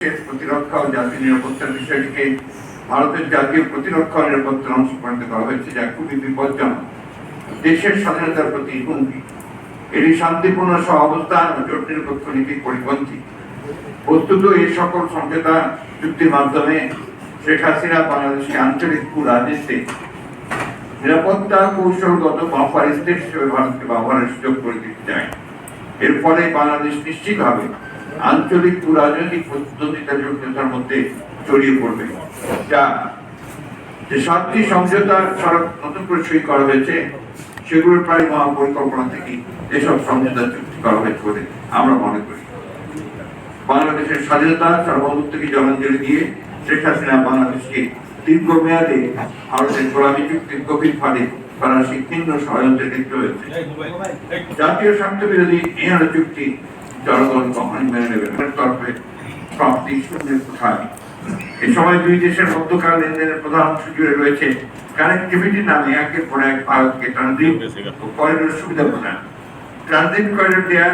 প্রতিরক্ষা ও জাতীয় নিরাপত্তার বিষয়টিকে ভারতের জাতীয় প্রতিরক্ষা ও নিরাপত্তার অংশ পরিণত করা হয়েছে, যা খুবই বিপজ্জনক। দেশের স্বাধীনতার প্রতি হুমকি। এটি শান্তিপূর্ণ ও জোট নিরপেক্ষ নীতির পরিপন্থী। বস্তুত এই সকল সমঝোতা চুক্তির মাধ্যমে শেখ হাসিনা বাংলাদেশকে আঞ্চলিক কু রাজনীতিতে নিরাপত্তা কৌশলগত বাফার স্টেট হিসেবে ভারতকে ব্যবহারের সুযোগ করে দিতে চায়। এর ফলে বাংলাদেশ নিশ্চিতভাবে আঞ্চলিক ও রাজনৈতিক প্রতিদ্বন্দ্বিতা জটিলতার মধ্যে জড়িয়ে পড়বে। যা যে সাতটি সমঝোতা সড়ক নতুন করে সই করা হয়েছে, সেগুলোর প্রায় মহাপরিকল্পনা থেকে এসব সমঝোতা চুক্তি করা হয়েছে বলে আমরা মনে করি। বাংলাদেশের স্বাধীনতা সার্বভৌমত্বকে জলাঞ্জলি দিয়ে শেখ হাসিনা বাংলাদেশকে দীর্ঘমেয়াদে ভারতের গোলামী চুক্তির গভীর ফাঁদে ফরাসি ভিন্ন ষড়যন্ত্রে লিপ্ত হয়েছে জাতীয় স্বার্থ বিরোধী এহেন চুক্তি জনগণ কখনই মেনে নেবে না। তরফে প্রাপ্তি শূন্যের কোথায় এ সময় দুই দেশের মধ্যকার লেনদেনের প্রধান অংশ জুড়ে রয়েছে কানেক্টিভিটি নামে একের পর এক ভারতকে ট্রানজিট ও করিডোর সুবিধা প্রদান। ট্রানজিট করিডোর দেওয়া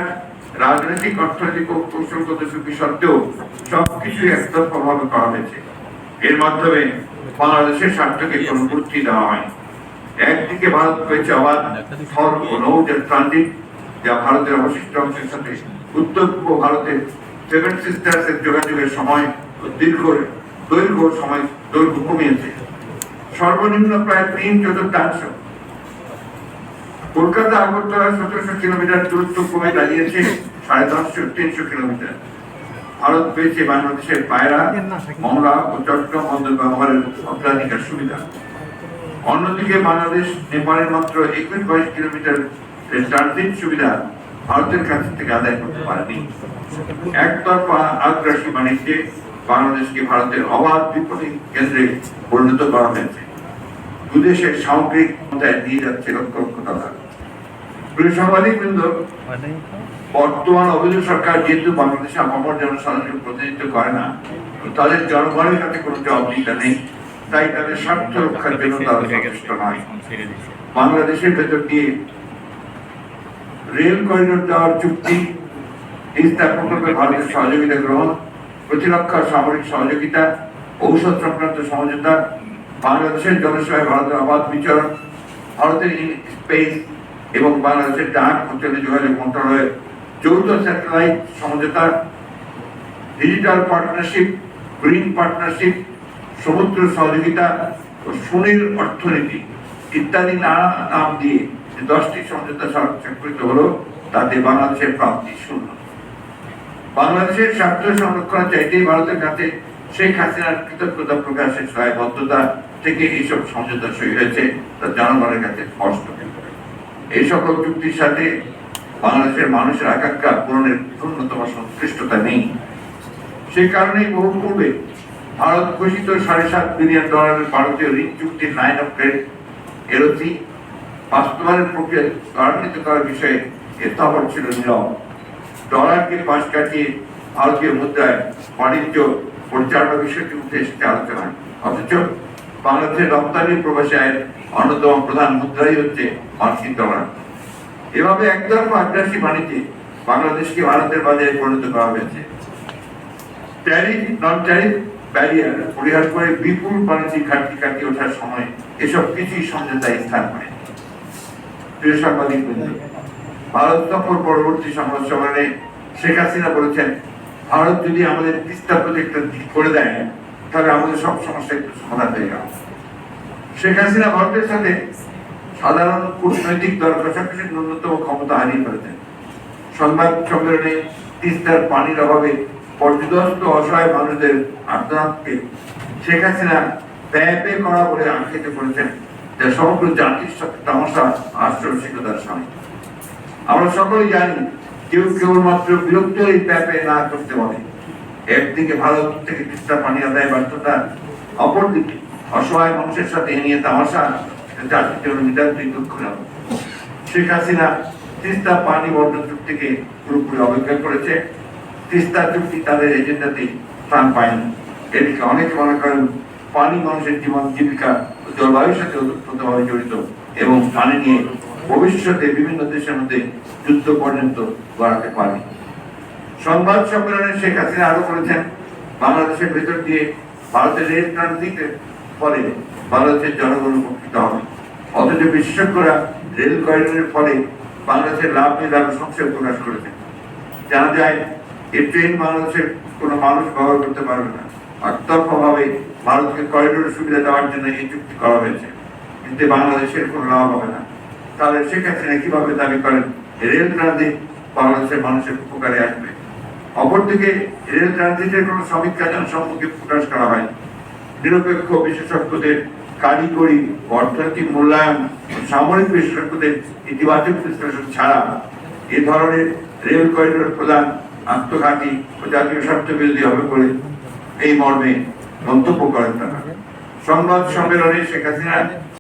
রাজনৈতিক, অর্থনৈতিক ও কৌশলগত ঝুঁকি সত্ত্বেও সবকিছু একতরফাভাবে করা হয়েছে। এর মাধ্যমে বাংলাদেশের স্বার্থকে কোনো গুরুত্ব দেওয়া হয়। একদিকে ভারত পেয়েছে স্থল ও নৌজের ট্রানজিট যা ভারতের অবশিষ্ট অংশের সাথে উত্তর পূর্ব ভারতের সেভেন সিস্টার্স এর যোগাযোগের সময় দীর্ঘ দৈর্ঘ্য সময় দৈর্ঘ্য কমিয়েছে। সর্বনিম্ন প্রায় তিন চতুর্থাংশ। কলকাতা, আগরতলা সতেরোশো কিলোমিটার দূরত্ব কমে দাঁড়িয়েছে সাড়ে দশশো, তিনশো কিলোমিটার। ভারত পেয়েছে বাংলাদেশের পায়রা, মংলা ও চট্টগ্রাম বন্দর ব্যবহারের অগ্রাধিকার সুবিধা। অন্যদিকে বাংলাদেশ, নেপালের মাত্র একুশ বাইশ কিলোমিটার ট্রানজিট সুবিধা ভারতের কাছ থেকে আদায় করতে পারেনি। একতরফা আগ্রাসী বাণিজ্যে বাংলাদেশকে ভারতের অবাধ বিপণী কেন্দ্রে পরিণত করা হয়েছে। দুদেশের সামগ্রিক ক্ষমতায় নিয়ে যাচ্ছে লক্ষ লক্ষ টাকা বর্তমান অবৈধ সরকার যেহেতু বাংলাদেশে আপামর জনসাধারণকে প্রতিনিধিত্ব করে না তাদের জনগণের কাছে কোনো জবাবদিহিতা নেই। তাই তাদের স্বার্থ রক্ষার জন্য তারা যথেষ্ট নয়। বাংলাদেশের ভেতর দিয়ে রেল করিডোর দেওয়ার চুক্তি ইস্তার প্রকল্পে ভারতের সহযোগিতা গ্রহণ, প্রতিরক্ষা সামরিক সহযোগিতা, ঔষধ সংক্রান্ত সমঝোতা, বাংলাদেশের জনসেবায় ভারতের অবাধ বিচরণ, ভারতের স্পেস এবং বাংলাদেশের ডাক ও যোগাযোগ মন্ত্রণালয়ের যৌথ স্যাটেলাইট সমঝোতা, ডিজিটাল পার্টনারশিপ, গ্রিন পার্টনারশিপ, সমুদ্র সহযোগিতা ও সুনীল অর্থনীতি ইত্যাদি নানা নাম দিয়ে যে দশটি সমঝোতা স্বাক্ষরিত হলো, তাতে বাংলাদেশের প্রাপ্তি শূন্য। বাংলাদেশের স্বার্থ সংরক্ষণ চাইতেই ভারতের কাছে শেখ হাসিনার কৃতজ্ঞতা প্রকাশের সহায়বদ্ধতা থেকে এইসব সমঝোতা সই হয়েছে, তা জনগণের কাছে স্পষ্ট এই সকল চুক্তির সাথে বাংলাদেশের মানুষের আকাঙ্ক্ষা পূরণের ন্যূনতম সংশ্লিষ্টতা নেই। সেই কারণেই বহু পূর্বে ভারত ঘোষিত সাড়ে সাত বিলিয়ন ডলারের ভারতীয় ঋণ চুক্তির নাইন অফ ক্রেডিট এলওসি বাস্তবায়নের প্রক্রিয়া ত্বরান্বিত করার বিষয়ে স্থাপন ছিল নীরব। ডলারকে পাশ কাটিয়ে ভারতীয় মুদ্রায় বাণিজ্য পরিচালনা বিষয়টি উঠে এসেছে আলোচনায়। অথচ বাংলাদেশের রপ্তানি প্রবাসী আয়ের অন্যতম প্রধান মুদ্রাই হচ্ছে মার্কিন ডলার। এভাবে একতরফা আগ্রাসী বাণিজ্যে বাংলাদেশকে ভারতের বাজারে পরিণত করা হয়েছে। ট্যারিফ নন ট্যারিফ ব্যারিয়ার পরিহার করে বিপুল বাণিজ্যিক ঘাটতি কাটিয়ে ওঠার সময় এসব কিছুই সমঝোতায় স্থান পায়। প্রিয় সাংবাদিক ভারত সফর পরবর্তী সংবাদ সম্মেলনে শেখ হাসিনা বলেছেন, ভারত যদি আমাদের তিস্তা প্রজেক্টটা করে দেয়, তাহলে আমাদের সব সমস্যা একটু সমাধান হয়ে গেল শেখ হাসিনা ভারতের সাথে সাধারণ কূটনৈতিক দর কষাকষির ন্যূনতম ক্ষমতা হারিয়ে ফেলেছেন। সংবাদ সম্মেলনে তিস্তার পানির অভাবে পর্যদস্ত অসহায় মানুষদের আর্তনাদকে শেখ হাসিনা ব্যয় করা বলে আখ্যায়িত করেছেন। যা সমগ্র জাতির তামাশা আশ্চর্যতার সামনে আমরা সকলেই জানি, কেউ কেবলমাত্র বিরক্ত এই প্যাপে না করতে পারে। একদিকে ভারত থেকে তিস্তা পানি আদায় ব্যর্থতা অপরদিকে অসহায় মানুষের সাথে নিয়ে তামাশা জাতির জন্য নিতান্তই দুঃখজনক শেখ হাসিনা তিস্তা পানি বন্টন চুক্তিকে পুরোপুরি অবজ্ঞা করেছে। তিস্তা চুক্তি তাদের এজেন্ডাতে স্থান পায়নি এদিকে অনেকে মনে করেন পানি মানুষের জীবন, জীবিকা, জলবায়ুর সাথে ওতপ্রোতভাবে জড়িত এবং পানি নিয়ে ভবিষ্যতে বিভিন্ন দেশের মধ্যে যুদ্ধ পর্যন্ত গড়াতে পারে। সংবাদ সম্মেলনে শেখ হাসিনা আরও করেছেন বাংলাদেশের ভেতর দিয়ে ভারতের রেল ট্রানজিটের ফলে বাংলাদেশের জনগণ উপকৃত হবে। অথচ বিশেষজ্ঞরা রেল করিডোরের ফলে বাংলাদেশের লাভ নিয়ে আরও সংশয় প্রকাশ করেছেন। জানা যায়, এই ট্রেন বাংলাদেশের কোনো মানুষ ব্যবহার করতে পারবে না। একতরফাভাবে ভারতকে করিডোরের সুবিধা দেওয়ার জন্য এই চুক্তি করা হয়েছে। কিন্তু বাংলাদেশের কোনো লাভ হবে না। তাহলে সেক্ষেত্রে কীভাবে দাবি করেন? রেল ট্রানজিট বাংলাদেশের মানুষের উপকারে আসবে। অপরদিকে, রেল ট্রানজিটের কোনো যেন সম্মুখে প্রকাশ করা হয়। নিরপেক্ষ বিশেষজ্ঞদের কারিগরি, অর্থনৈতিক মূল্যায়ন সামরিক বিশেষজ্ঞদের ইতিবাচক বিশ্লেষণ ছাড়া এ ধরনের রেল করিডোর প্রদান আত্মঘাতী ও জাতীয় স্বার্থ বিরোধী হবে বলে এই মর্মে মন্তব্য করেন তারা সংবাদ সম্মেলনে শেখ হাসিনা